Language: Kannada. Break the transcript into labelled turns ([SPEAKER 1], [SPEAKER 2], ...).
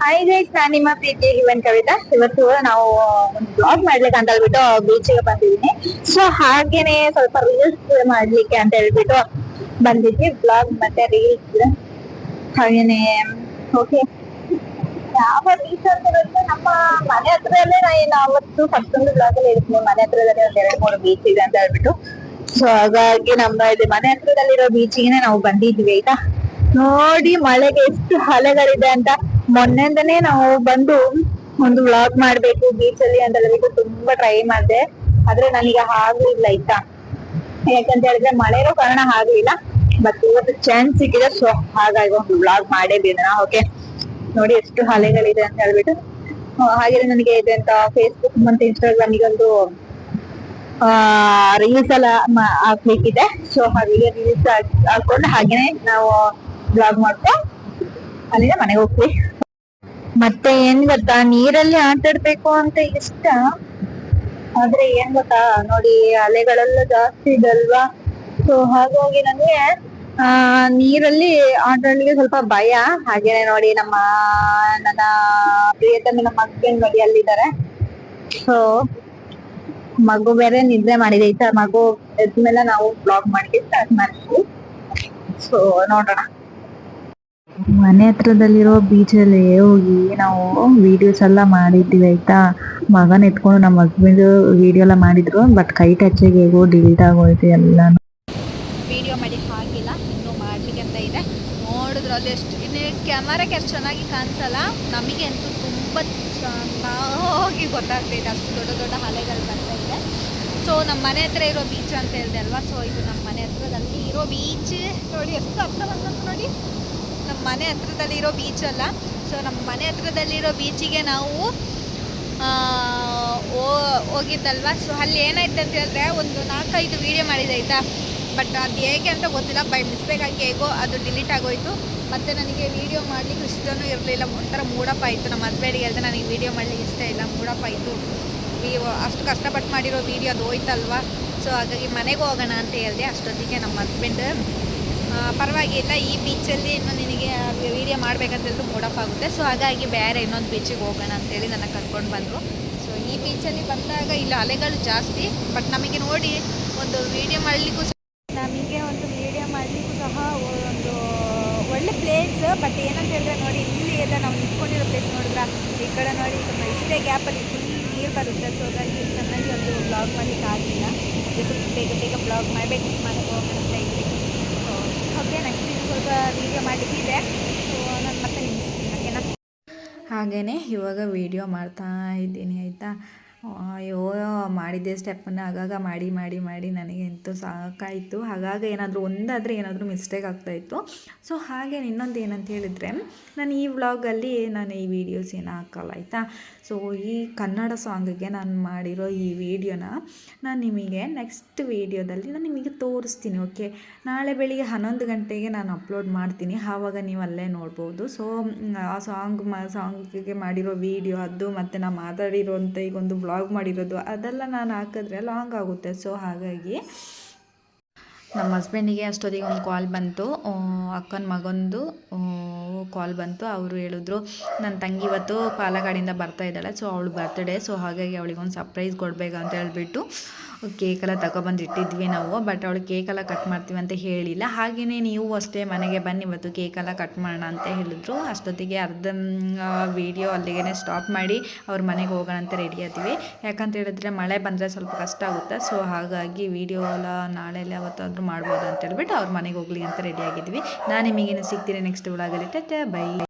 [SPEAKER 1] ಹಾಯ್ ಗೈಸ್ ನಾನು ನಿಮ್ಮ ಪ್ರೀತಿ ಇವನ್ ಕವಿತಾ ಇವತ್ತು ನಾವು ಬ್ಲಾಗ್ ಮಾಡ್ಲಿಕ್ಕೆ ಅಂತ ಹೇಳ್ಬಿಟ್ಟು ಬೀಚಿಗೆ ಬಂದಿದ್ದೀನಿ. ಸೊ ಹಾಗೇನೆ ಸ್ವಲ್ಪ ರೀಲ್ಸ್ ಮಾಡ್ಲಿಕ್ಕೆ ಅಂತ ಹೇಳ್ಬಿಟ್ಟು ಬಂದಿದ್ವಿ. ಬ್ಲಾಗ್ ಮತ್ತೆ ರೀಲ್ಸ್ ಹಾಗೇನೆ ಓಕೆ ಯಾವ ಬೀಚ್ ಅಂತ ಹೇಳಿದ್ರೆ ನಮ್ಮ ಮನೆ ಹತ್ರಲ್ಲೇ ನಾನು ಅವತ್ತು ಫಸ್ಟ್ ಒಂದು ಬ್ಲಾಗ್ ಅಲ್ಲಿ ಇರ್ತೀನಿ ಮನೆ ಹತ್ರದಲ್ಲಿ ಒಂದ್ ಎರಡು ಮೂರು ಬೀಚ್ ಇದೆ ಅಂತ ಹೇಳ್ಬಿಟ್ಟು. ಸೊ ಹಾಗಾಗಿ ನಮ್ಮ ಇಲ್ಲಿ ಮನೆ ಹತ್ರದಲ್ಲಿರೋ ಬೀಚಿಗೆ ನಾವು ಬಂದಿದ್ವಿ, ಆಯ್ತಾ? ನೋಡಿ ಮಳೆಗೆ ಎಷ್ಟು ಅಲೆಗಳಿದೆ ಅಂತ. ಮೊನ್ನೆಯಿಂದನೇ ನಾವು ಬಂದು ಒಂದು ವ್ಲಾಗ್ ಮಾಡ್ಬೇಕು ಬೀಚ್ ಅಲ್ಲಿ ಅಂತ ಹೇಳ್ಬಿಟ್ಟು ತುಂಬಾ ಟ್ರೈ ಮಾಡಿದೆ. ಆದ್ರೆ ನನಗೆ ಆಗ್ಲಿಲ್ಲ ಆಯ್ತಾ ಯಾಕಂತ ಹೇಳಿದ್ರೆ ಮಳೆ ಇರೋ ಕಾರಣ ಆಗ್ಲಿಲ್ಲ. ಬಟ್ ಇವತ್ತು ಚಾನ್ಸ್ ಸಿಕ್ಕಿದೆ ಸೊ ಹಾಗಾಗಿ ಒಂದು ವ್ಲಾಗ್ ಮಾಡೇ ಬಿಡೋಣ ಓಕೆ ನೋಡಿ ಎಷ್ಟು ಹಳೆಗಳಿದೆ ಅಂತ ಹೇಳ್ಬಿಟ್ಟು. ಹಾಗೆ ನನಗೆ ಇದೆ ಅಂತ ಫೇಸ್ಬುಕ್ ಮತ್ತೆ ಇನ್ಸ್ಟಾಗ್ರಾಮ್ ಒಂದು ರೀಲ್ಸ್ ಎಲ್ಲ ಹಾಕ್ಬೇಕಿದೆ. ಸೊ ಹಾಗೆ ರೀಲ್ಸ್ ಹಾಕೊಂಡು ಹಾಗೇನೆ ನಾವು ಬ್ಲಾಗ್ ಮಾಡ್ಕೊ ಅಲ್ಲಿಂದ ಮನೆಗೆ ಹೋಗ್ತೀವಿ ಮತ್ತೆ ಏನ್ ಗೊತ್ತಾ, ನೀರಲ್ಲಿ ಆಟಾಡ್ಬೇಕು ಅಂತ ಇಷ್ಟ. ಆದ್ರೆ ಏನ್ ಗೊತ್ತಾ, ನೋಡಿ ಅಲೆಗಳೆಲ್ಲ ಜಾಸ್ತಿ ಇದಲ್ವಾ? ಸೊ ಹಾಗಾಗಿ ನನಗೆ ಆ, ನೀರಲ್ಲಿ ಆಟಾಡ್ಲಿಕ್ಕೆ ಸ್ವಲ್ಪ ಭಯ. ಹಾಗೇನೆ ನೋಡಿ ನಮ್ಮ, ನನ್ನ ಪ್ರಿಯತಮನ ಮಗನ್ ನೋಡಿ ಅಲ್ಲಿದ್ದಾರೆ. ಸೊ ಮಗು ಬೇರೆ ನಿದ್ರೆ ಮಾಡಿದೆ. ಆಯ್ತಾ ಮಗು ಎದ್ಮೇಲೆ ನಾವು ಬ್ಲಾಗ್ ಮಾಡಿ ಸ್ಟಾರ್ಟ್ ಮಾಡ್ತೀವಿ. ಸೊ ನೋಡೋಣ. ಮನೆ ಹತ್ರದಲ್ಲಿರೋ ಬೀಚಲ್ಲಿ ಹೋಗಿ ನಾವು ವಿಡಿಯೋಸ್ ಎಲ್ಲ ಮಾಡಿದ್ವಿ ಆಯ್ತಾ? ಮಗನ ಎತ್ಕೊಂಡು ನಮ್ಮ ಹಸ್ಬೆಂಡ್ ವಿಡಿಯೋ ಎಲ್ಲ ಮಾಡಿದ್ರು ಬಟ್ ಕೈ ಟಚ್ಗೆ ಹೇಗೋ ಡಿಲೀಟ್ ಆಗೋಯ್ತು ಎಲ್ಲ
[SPEAKER 2] ವಿಡಿಯೋ ಮಾಡಿ ಆಗಿಲ್ಲ ಇನ್ನೂ ಅಂತ ಇದೆ. ನೋಡಿದ್ರು ಅದೆಷ್ಟು ಇನ್ನು ಕ್ಯಾಮರಾಗೆ ಅಷ್ಟು ಚೆನ್ನಾಗಿ ಕಾಣಿಸಲ್ಲ, ನಮಗೆ ಅಂತೂ ತುಂಬ ಚೆನ್ನಾಗಿ ಗೊತ್ತಾಗ್ತೈತೆ ಅಷ್ಟು ದೊಡ್ಡ ದೊಡ್ಡ ಹಲೆಗಳು ಬರ್ತಾ ಇದೆ. ಸೊ ನಮ್ಮ ಮನೆ ಹತ್ರ ಇರೋ ಬೀಚ್ ಅಂತ ಹೇಳಿದೆ ಅಲ್ವಾ? ಸೊ ಇದು ನಮ್ಮ ಮನೆ ಹತ್ರದಲ್ಲಿ ಇರೋ ಬೀಚ್ ನೋಡಿ, ಎಷ್ಟು ಹತ್ರ ಬಂದಂತ ನೋಡಿ. ನಮ್ಮ ಮನೆ ಹತ್ರದಲ್ಲಿರೋ ಬೀಚಲ್ಲ ಸೊ ನಮ್ಮ ಮನೆ ಹತ್ರದಲ್ಲಿರೋ ಬೀಚಿಗೆ ನಾವು ಹೋಗಿದ್ದಲ್ವ? ಸೊ ಅಲ್ಲಿ ಏನಾಯ್ತು ಅಂತ ಹೇಳಿದ್ರೆ, ಒಂದು ನಾಲ್ಕೈದು ವೀಡಿಯೋ ಮಾಡಿದೆ, ಆಯಿತಾ? ಬಟ್ ಅದು ಹೇಗೆ ಅಂತ ಗೊತ್ತಿಲ್ಲ. ಬೈ ಮಿಸ್ಟೇಕ್ ಆಗಿ ಹೇಗೋ ಅದು ಡಿಲೀಟ್ ಆಗೋಯ್ತು. ಮತ್ತು ನನಗೆ ವೀಡಿಯೋ ಮಾಡಲಿಕ್ಕೆ ಇಷ್ಟನೂ ಇರಲಿಲ್ಲ. ಒಂಥರ ಮೂಡಪ್ಪ ಆಯಿತು ನಮ್ಮ ಹಸ್ಬೆಂಡಿಗೆ ಹೇಳಿದೆ, ನನಗೆ ವೀಡಿಯೋ ಮಾಡಲಿಕ್ಕೆ ಇಷ್ಟ ಇಲ್ಲ. ಮೂಡಪ್ಪ ಆಯಿತು ಅಷ್ಟು ಕಷ್ಟಪಟ್ಟು ಮಾಡಿರೋ ವೀಡಿಯೋ ಅದು ಹೋಯ್ತಲ್ವ? ಸೊ ಹಾಗಾಗಿ ಮನೆಗೆ ಹೋಗೋಣ ಅಂತ ಹೇಳಿದೆ. ಅಷ್ಟೊತ್ತಿಗೆ ನಮ್ಮ ಹಸ್ಬೆಂಡ್ ಪರವಾಗಿಲ್ಲ, ಈ ಬೀಚಲ್ಲಿ ಇನ್ನು ನಿನಗೆ ವೀಡಿಯೋ ಮಾಡಬೇಕಂತೇಳಿದ್ರು ಮೂಡಪ್ ಆಗುತ್ತೆ. ಸೊ ಹಾಗಾಗಿ ಬೇರೆ ಇನ್ನೊಂದು ಬೀಚಿಗೆ ಹೋಗೋಣ ಅಂತೇಳಿ ನನ್ನ ಕರ್ಕೊಂಡು ಬಂದರು. ಸೊ ಈ ಬೀಚಲ್ಲಿ ಬಂದಾಗ ಇಲ್ಲಿ ಅಲೆಗಳು ಜಾಸ್ತಿ ಬಟ್ ನಮಗೆ ನೋಡಿ ಒಂದು ವೀಡಿಯೋ ಮಾಡಲಿಕ್ಕೂ ನಮಗೆ ಒಂದು ವೀಡಿಯೋ ಮಾಡಲಿಕ್ಕೂ ಸಹ ಒಂದು ಒಳ್ಳೆ ಪ್ಲೇಸ್ ಬಟ್ ಏನಂತ ಹೇಳಿದ್ರೆ ನೋಡಿ, ಇಲ್ಲಿ ಎಲ್ಲ ನಾವು ನಿಂತ್ಕೊಂಡಿರೋ ಪ್ಲೇಸ್ ನೋಡಿದ್ರ? ಈ ಕಡೆ ನೋಡಿ ಇಷ್ಟೇ ಗ್ಯಾಪಲ್ಲಿ ಫುಲ್ ನೀರು ಬರುತ್ತೆ. ಸೊ ಹಾಗಾಗಿ ಚೆನ್ನಾಗಿ ಒಂದು ಬ್ಲಾಗ್ ಮಾಡಲಿಕ್ಕೆ ಆಗಲಿಲ್ಲ. ಸ್ವಲ್ಪ ಬೇಗ ಬೇಗ ಬ್ಲಾಗ್ ಮಾಡಬೇಕು, ಮನೆಗೆ ಹೋಗೋಣ ಅಂತ ಇದ್ವಿ ಸೊ ಓಕೆ ನೆಕ್ಸ್ಟ್ ಇನ್ನು ಸ್ವಲ್ಪ ವೀಡಿಯೋ ಮಾಡಲಿಕ್ಕಿದೆ ಸೊ ನಾನು ಮತ್ತೆ ನಿಲ್ಲಿಸ್ತೀನಿ ಓಕೆನಾ
[SPEAKER 3] ಹಾಗೆಯೇ ಇವಾಗ ವಿಡಿಯೋ ಮಾಡ್ತಾ ಇದ್ದೀನಿ ಆಯಿತಾ? ಅಯ್ಯೋ, ಮಾಡಿದ್ದೆ ಸ್ಟೆಪ್ಪನ್ನು ಆಗಾಗ ಮಾಡಿ ಮಾಡಿ ಮಾಡಿ ನನಗೆ ಅಂತೂ ಸಾಕಾಯಿತು. ಆಗಾಗ ಏನಾದರೂ ಒಂದಾದರೆ ಏನಾದರೂ ಮಿಸ್ಟೇಕ್ ಆಗ್ತಾಯಿತ್ತು ಸೊ ಹಾಗೆ ಇನ್ನೊಂದು ಏನಂತ ಹೇಳಿದರೆ, ನಾನು ಈ ವ್ಲಾಗಲ್ಲಿ ನಾನು ಈ ವಿಡಿಯೋಸ್ ಏನೂ ಹಾಕಲ್ಲ, ಆಯಿತಾ? ಸೊ ಈ ಕನ್ನಡ ಸಾಂಗಿಗೆ ನಾನು ಮಾಡಿರೋ ಈ ವಿಡಿಯೋನ ನಾನು ನಿಮಗೆ ನೆಕ್ಸ್ಟ್ ವಿಡಿಯೋದಲ್ಲಿ ನಾನು ನಿಮಗೆ ತೋರಿಸ್ತೀನಿ ಓಕೆ ನಾಳೆ ಬೆಳಿಗ್ಗೆ ಹನ್ನೊಂದು ಗಂಟೆಗೆ ನಾನು ಅಪ್ಲೋಡ್ ಮಾಡ್ತೀನಿ. ಆವಾಗ ನೀವು ಅಲ್ಲೇ ನೋಡ್ಬೋದು. ಸೊ ಆ ಸಾಂಗ್ ಮ ಸಾಂಗಿಗೆ ಮಾಡಿರೋ ವಿಡಿಯೋ ಅದು ಮತ್ತು ನಾನು ಮಾತಾಡಿರೋಂಥ ಈಗ ಒಂದು ಬ್ಲಾಗ್ ಮಾಡಿರೋದು, ಅದೆಲ್ಲ ನಾನು ಹಾಕಿದ್ರೆ ಲಾಂಗ್ ಆಗುತ್ತೆ. ಸೊ ಹಾಗಾಗಿ ನಮ್ಮ ಹಸ್ಬೆಂಡಿಗೆ ಅಷ್ಟೊತ್ತಿಗೆ ಒಂದು ಕಾಲ್ ಬಂತು. ಅಕ್ಕನ ಮಗಂದು ಕಾಲ್ ಬಂತು. ಅವರು ಹೇಳಿದ್ರು ನನ್ನ ತಂಗಿ ಇವತ್ತು ಪಾಲಗಾಡಿಂದ ಬರ್ತಾ ಇದ್ದಾಳೆ. ಸೊ ಅವಳು ಬರ್ತ್ಡೇ ಸೊ ಹಾಗಾಗಿ ಅವಳಿಗೆ ಒಂದು ಸರ್ಪ್ರೈಸ್ ಅಂತ ಹೇಳ್ಬಿಟ್ಟು ಕೇಕೆಲ್ಲ ತಗೊಬಂದು ಇಟ್ಟಿದ್ವಿ ನಾವು ಬಟ್ ಅವಳು ಕೇಕೆಲ್ಲ ಕಟ್ ಮಾಡ್ತೀವಿ ಅಂತ ಹೇಳಿಲ್ಲ. ಹಾಗೆಯೇ ನೀವು ಅಷ್ಟೇ ಮನೆಗೆ ಬನ್ನಿ, ಇವತ್ತು ಕೇಕೆಲ್ಲ ಕಟ್ ಮಾಡೋಣ ಅಂತ ಹೇಳಿದ್ರು. ಅಷ್ಟೊತ್ತಿಗೆ ಅರ್ಧ ವೀಡಿಯೋ ಅಲ್ಲಿಗೆ ಸ್ಟಾಪ್ ಮಾಡಿ ಅವ್ರ ಮನೆಗೆ ಹೋಗೋಣ ಅಂತ ರೆಡಿ ಆದ್ವಿ. ಯಾಕಂತ ಹೇಳಿದ್ರೆ ಮಳೆ ಬಂದರೆ ಸ್ವಲ್ಪ ಕಷ್ಟ ಆಗುತ್ತೆ. ಸೊ ಹಾಗಾಗಿ ವೀಡಿಯೋ ಎಲ್ಲ ನಾಳೆ ಎಲ್ಲ ಯಾವತ್ತಾದರೂ ಮಾಡ್ಬೋದು ಅಂತ ಹೇಳ್ಬಿಟ್ಟು ಅವ್ರ ಮನೆಗೆ ಹೋಗ್ಲಿ ಅಂತ ರೆಡಿ ಆಗಿದ್ವಿ. ನಾನು ನಿಮಗೇನು ಸಿಗ್ತೀನಿ ನೆಕ್ಸ್ಟ್ ಒಳಗಲಿ ಟೆ ಬೈ